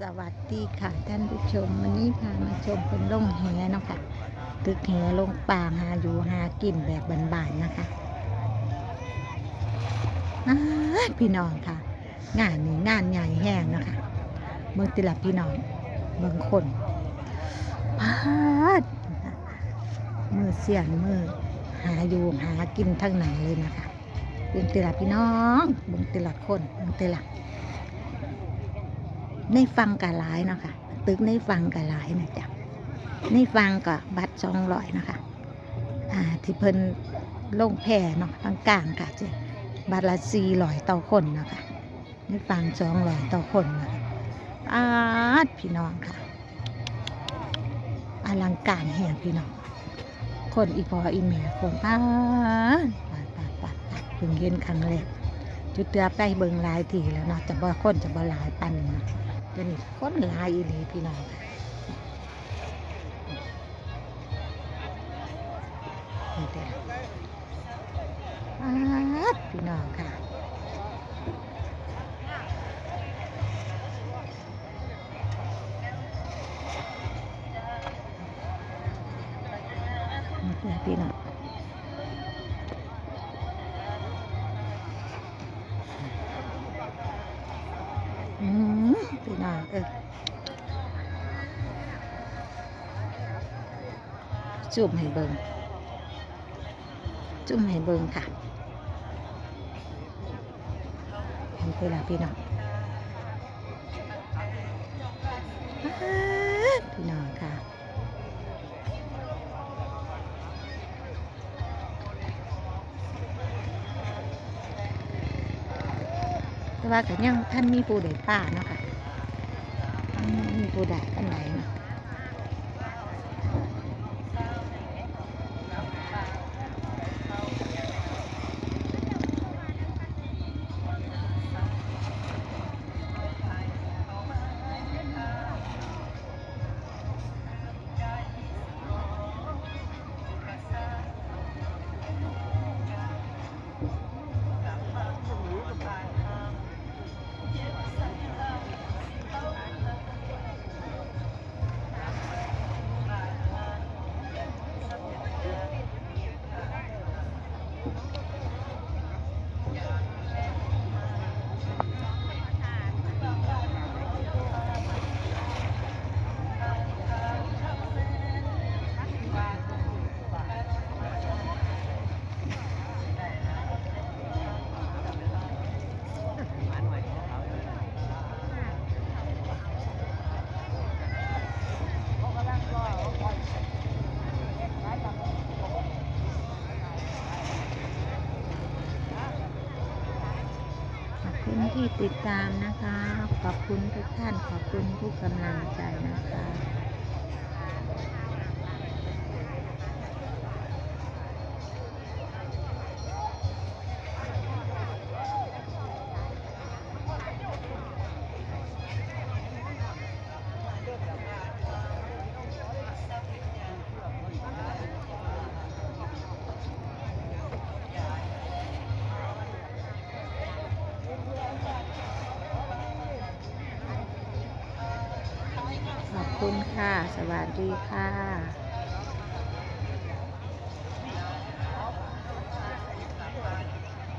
สวัสดีค่ะท่านผู้ชม วันนี้พามาชมเป็นล่งแหเนาะค่ะตึกแหลงป่าหาอยู่หากินแบบบานๆนะคะพี่น้องค่ะ งานนี้งานใหญ่แห้งนะคะเมืองติลับพี่น้องเมืองคนพาดมือเสียนมือหาอยู่หากินทั้งนั้นเลยนะคะเมืองติลับพี่น้องเมืองติลับคนเมืองติลับ ในฟังกะหลายเนาะค่ะตึกในฟังกะหลายนะจ๊ะในฟังก็บัตรสองร้อยนะคะอ่าที่เพิ่นลงแพร่เนาะทางกลางค่ะจ๊บัตรละสี่ร้อยต่อคนนะคะในฟังสองร้อยต่อคนนะคะอาดพี่น้องค่ะอลังการแห่งพี่น้องคนอีพออีแม่คนป้าดปาดปาดปาดปาดเพิ่งเห็นครั้งแรกจุดเตือไปเบิงลายทีแล้วเนาะจะบ่คนจะบ่หลายปันเนาะ เดี๋ยวนี้คนหลายอีหลีพี่น้องนี่เด้ออาดพี่น้องค่ะนี่เด้อพี่น้อง พี่น้องเออจุ่มให้เบิงจุ่มให้เบิงค่ะเห็นเวลาพี่น้องพี่น้อง ว่าก็ยังท่านมีผู้ใดป้าเนาะค่ะมมีผู้ใดกันไหนเนาะ คุณที่ติดตามนะคะ ขอบคุณทุกท่าน ขอบคุณทุกกำลังใจนะคะ คุณค่ะ สวัสดีค่ะ